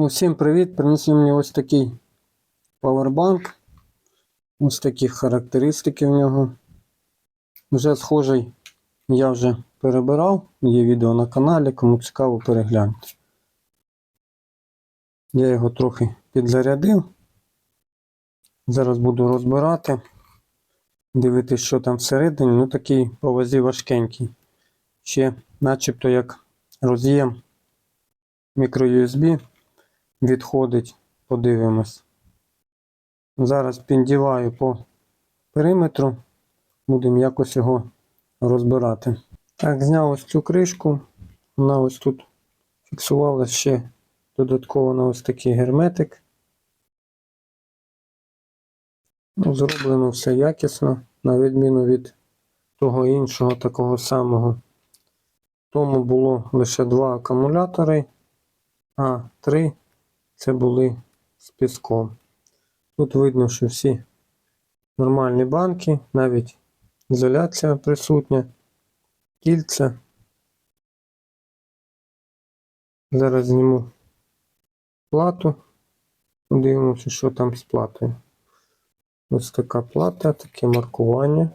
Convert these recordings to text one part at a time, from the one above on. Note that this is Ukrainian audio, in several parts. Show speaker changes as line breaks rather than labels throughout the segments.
Усім привіт! Принесли мені ось такий павербанк. Ось такі характеристики в нього. Вже схожий я вже перебирав. Є відео на каналі, кому цікаво перегляньте. Я його трохи підзарядив. Зараз буду розбирати. Дивитися, що там всередині. Ну такий по вазі важкенький. Ще начебто як роз'єм мікро-USB відходить, подивимось. Зараз піддіваю по периметру, будемо якось його розбирати. Так, зняв ось цю кришку, вона ось тут фіксувалася ще додатково на ось такий герметик. Ну, зроблено все якісно, на відміну від того іншого такого самого. Тому було лише два акумулятори, а три це були з піском. Тут видно, що всі нормальні банки, навіть ізоляція присутня, кільця. Зараз зніму плату. Подивимося, що там з платою. Ось така плата, таке маркування.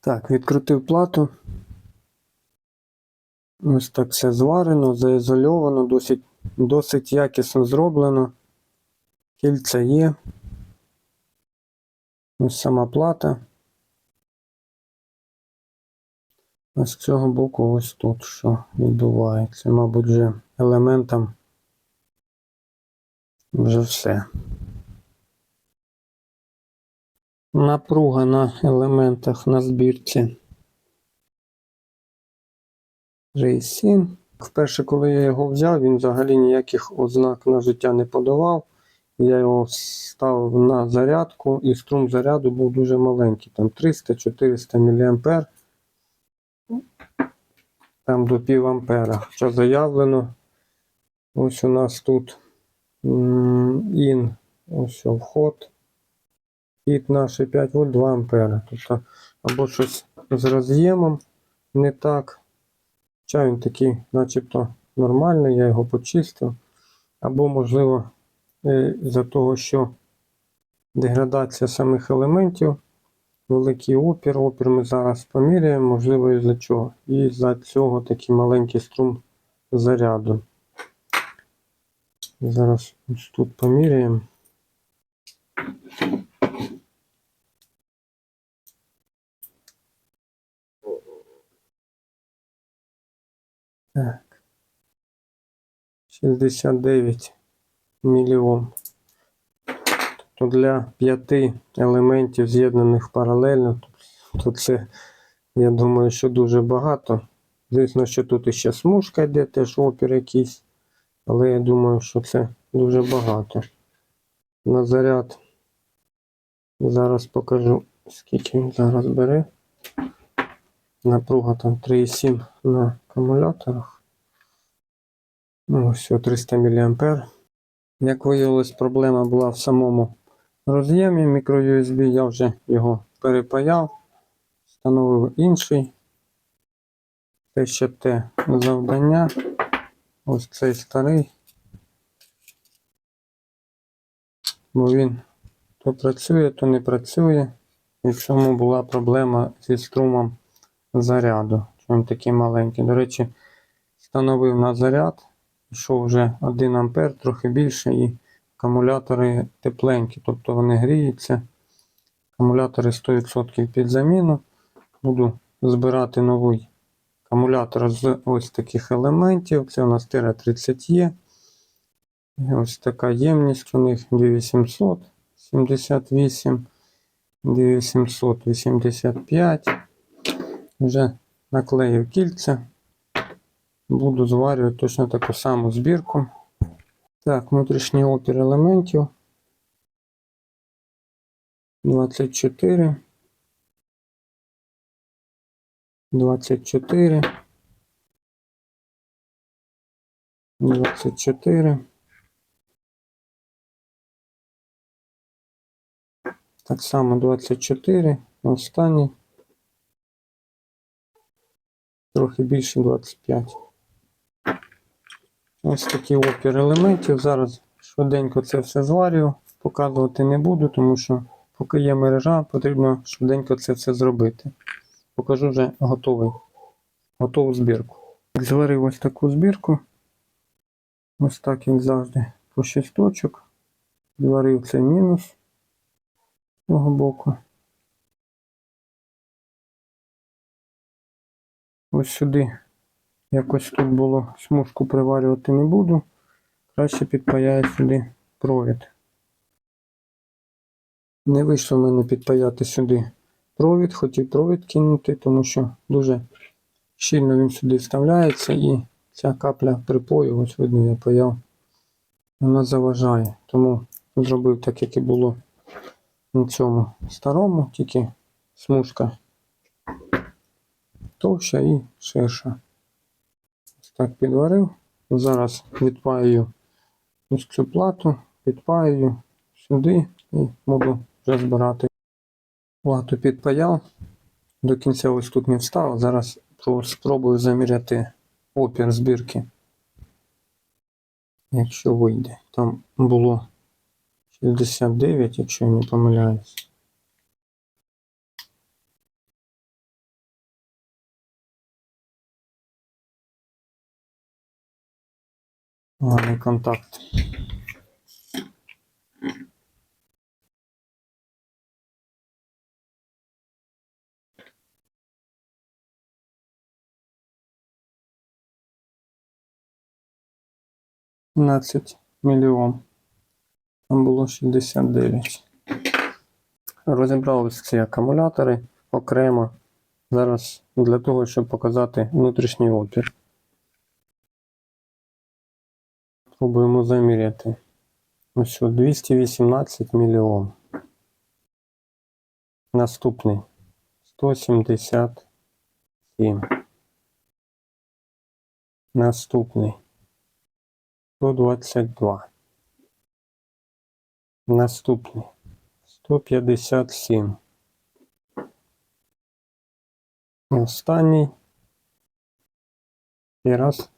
Так, відкрутив плату. Ось так все зварено, заізольовано, досить, досить якісно зроблено. Кільця є. Ось сама плата. А з цього боку ось тут що відбувається. Мабуть, вже елементом вже все. Напруга на елементах на збірці. 37. Вперше, коли я його взяв, він взагалі ніяких ознак на життя не подавав. Я його ставив на зарядку, і струм заряду був дуже маленький, там 300-400 мА. Там до пів ампера. Хоча заявлено, ось у нас тут ін, ось вход. Хід наш 5 вольт 2 ампера. Тобто або щось з роз'ємом не так. Хоча він такий, начебто, нормальний, я його почистив. Або, можливо, е, за того, що деградація самих елементів, великий опір. Опір ми зараз поміряємо, можливо, і за чого. І за цього такий маленький струм заряду. Зараз ось тут поміряємо. Так. 69 мільйом. Тобто для п'яти елементів з'єднаних паралельно, то це, я думаю, що дуже багато. Звісно, що тут іще смужка йде, теж опір якийсь, але я думаю, що це дуже багато. На заряд зараз покажу, скільки він зараз бере. Напруга там 3,7 на акумуляторах. Ну, ось 300 мА. Як виявилось, проблема була в самому роз'ємі мікро-USB. Я вже його перепаяв, встановив інший. Те ще те завдання. Ось цей старий. Бо він то працює, то не працює. І в цьому була проблема зі струмом заряду. Він такий маленький. До речі, встановив на заряд. Йшов вже 1 ампер, трохи більше, і акумулятори тепленькі, тобто вони гріються. Акумулятори 100% під заміну. Буду збирати новий акумулятор з ось таких елементів. Це у нас Tera 30 є. Ось така ємність у них 2878, 2885. Вже наклеїв кільця. Буду зварювати точно таку саму збірку. Так, внутрішній опір елементів. 24. 24. 24. Так само 24. Останній. Трохи більше 25. Ось такий опір елементів. Зараз швиденько це все зварю. Показувати не буду, тому що поки є мережа, потрібно швиденько це все зробити. Покажу вже готовий, готову збірку. Зварив ось таку збірку. Ось так, як завжди, по 6 точок. Зварив цей мінус з цього боку. Ось сюди якось тут було смужку приварювати не буду. Краще підпаяю сюди провід. Не вийшло в мене підпаяти сюди провід, хотів провід кинути, тому що дуже щільно він сюди вставляється і ця капля припою, ось видно, я паяв, вона заважає. Тому зробив так, як і було на цьому старому, тільки смужка товща і ширша. Ось так підварив. Зараз відпаюю ось цю плату, підпаюю сюди і буду вже збирати. Плату підпаяв. До кінця ось тут не встав. Зараз спробую заміряти опір збірки. Якщо вийде. Там було 69, якщо я не помиляюсь. Гарний контакт. П'ятнадцять мільйон. Там було 69. Розібрали ці акумулятори окремо. Зараз для того, щоб показати внутрішній опір. Пробуємо заміряти. Ось що, 218 мільйон. Наступний 177. Наступний 122. Наступний 157. І Останній. І раз.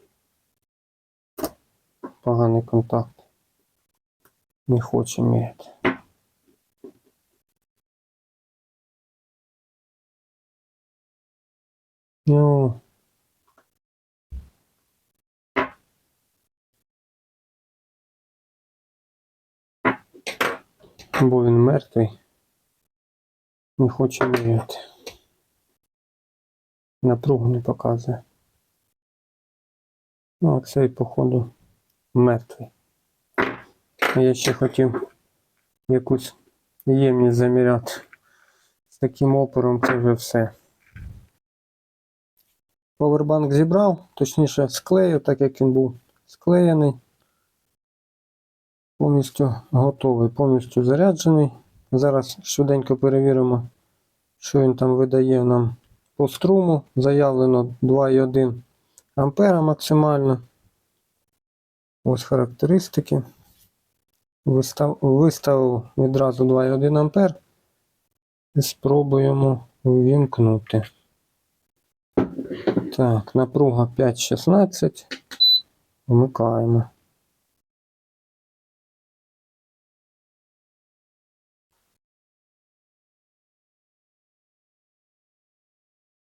Поганий контакт. Не хоче міряти. Ну. Бо він мертвий. Не хоче міряти. Напругу не показує. Ну, а цей, походу, мертвий. Я ще хотів якусь ємність заміряти. З таким опором це вже все. Повербанк зібрав, точніше склеїв, так як він був склеєний. Повністю готовий, повністю заряджений. Зараз швиденько перевіримо, що він там видає нам по струму. Заявлено 2,1 ампера максимально. Ось характеристики. Вистав, виставив відразу 2,1 ампер і спробуємо увімкнути. Так, напруга 5,16. Вмикаємо.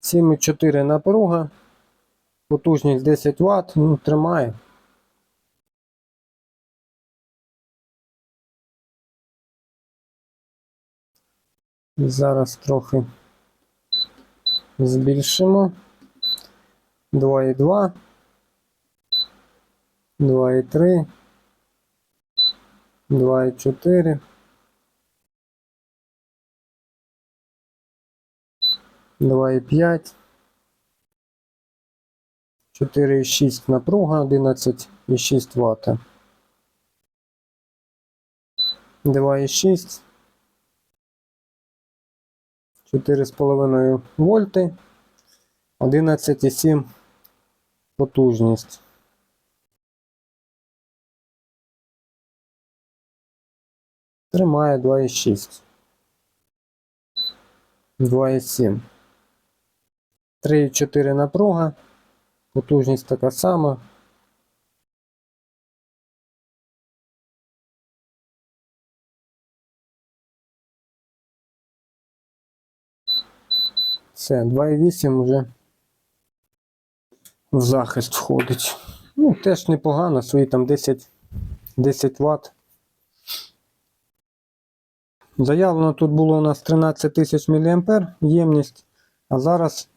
Сім і 4 напруга. Потужність 10 Вт. Ну, тримає. І Зараз трохи збільшимо. 2,2. 2,3. 2,4. 2,5. 4,6 напруга, 11,6 Вт. 2,6. 4,5 вольти. 11,7 потужність. Тримає 2,6. 2,7. 3,4 напруга. Потужність така сама. Все, 2,8 вже в захист входить. Ну, теж непогано, свої там 10, 10 Вт. Заявлено тут було у нас 13 тисяч мА ємність, а зараз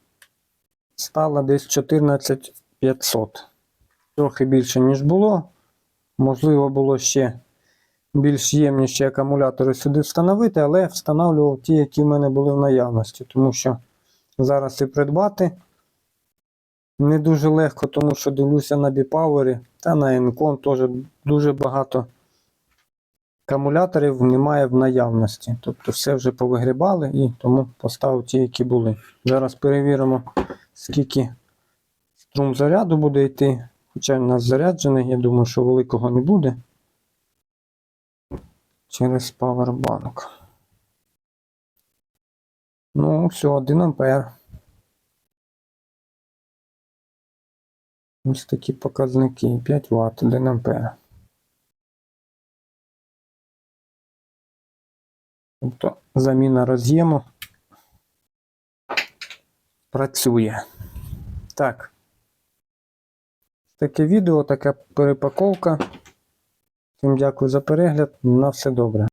стало десь 14500. Трохи більше, ніж було. Можливо, було ще більш ємніші акумулятори сюди встановити, але встановлював ті, які в мене були в наявності, тому що зараз і придбати не дуже легко, тому що дивлюся на біпауері та на Encon теж дуже багато акумуляторів немає в наявності. Тобто все вже повигрібали і тому поставив ті, які були. Зараз перевіримо, скільки струм заряду буде йти. Хоча він у нас заряджений, я думаю, що великого не буде. Через Powerbank. Ну, все, 1 ампер. Ось такі показники. 5 Вт, 1 ампер. Тобто заміна роз'єму працює. Так. Таке відео, така перепаковка. Всім дякую за перегляд. На все добре.